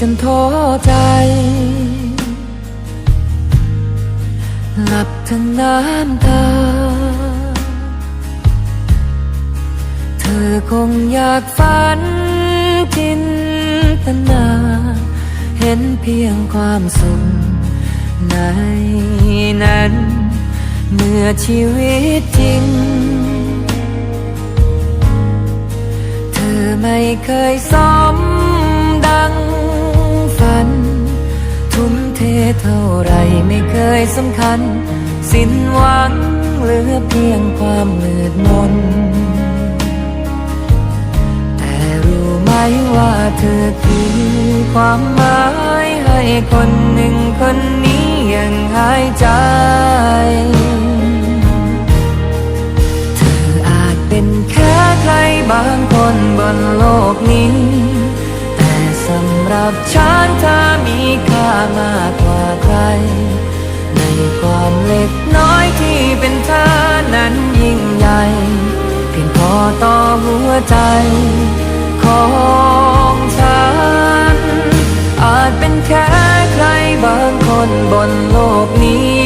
จนท้อใจ หลับทั้งน้ำตา เธอคงอยากฝันจินตนา เห็นเพียงความสุขในนั้นเมื่อชีวิตจริง เธอไม่เคยสมดัง เท่าไรไม่เคยสำคัญ สิ้นหวังเหลือเพียงความมืดมน แต่รู้ไหมว่าเธอคือความหมายให้คนหนึ่งคนนี้ยังหายใจ เธออาจเป็นแค่ใครบางคนบนโลกนี้ แต่สำหรับฉันเธอมีค่ามากกว่า ในความเล็กน้อยที่เป็นเธอนั้นยิ่งใหญ่เพียงพอต่อหัวใจของฉัน อาจเป็นแค่ใครบางคนบนโลกนี้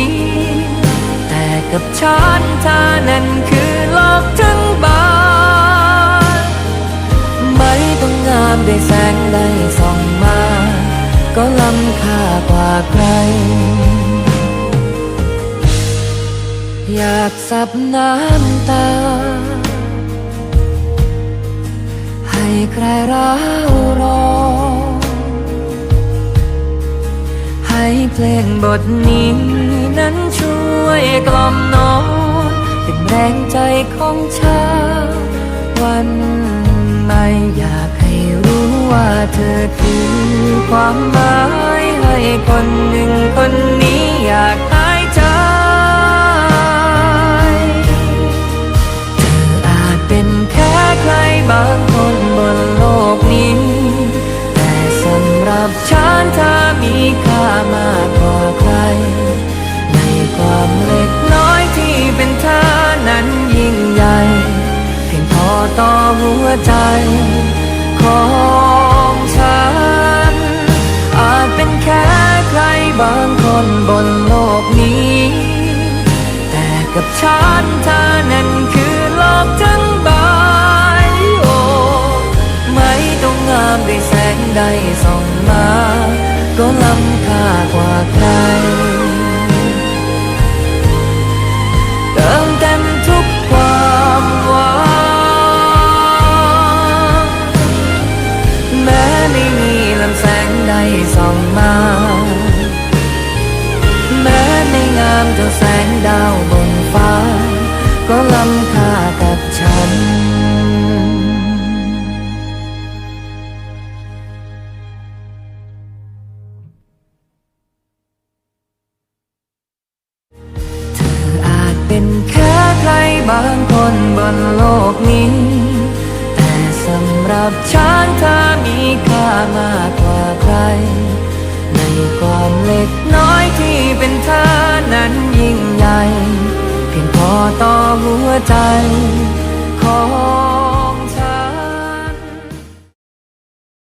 แต่กับฉันเธอนั้นคือโลกทั้งใบไม่ต้องงามด้วยแสงใดส่องมา ก็ล้ำค่ากว่าใคร อยากสับน้ำตา ให้ใครร้าวรอให้เพลงบทนี้นั้นช่วยกล่อมนอนเป็นแรงใจของชาวันไม่อยากให้รู้ว่าเธอคือ ความหมายให้คนหนึ่งคนนี้อยากหายใจเธออาจเป็นแค่ใครบางคนบนโลกนี้ แต่สำหรับฉันเธอมีค่ามากกว่าใคร ในความเล็กน้อยที่เป็นเธอนั้นยิ่งใหญ่เพียงพอต่อหัวใจขอ คนบนโลกนี้ แต่กับฉันเธอนั้นคือโลกทั้งใบโอ้ไม่ต้องงามด้วยแสงใดส่องมา ก็ล้ำค่ากว่าใครเติมเต็มทุกความหวังแม้ไม่มีลำแสงใดส่องมา งามเท่าแสงดาวบนฟ้า ก็ล้ำค่ากับฉันเป็นแค่ใครบางคนบนโลกนี้ แต่สำหรับฉันเธอ ใจ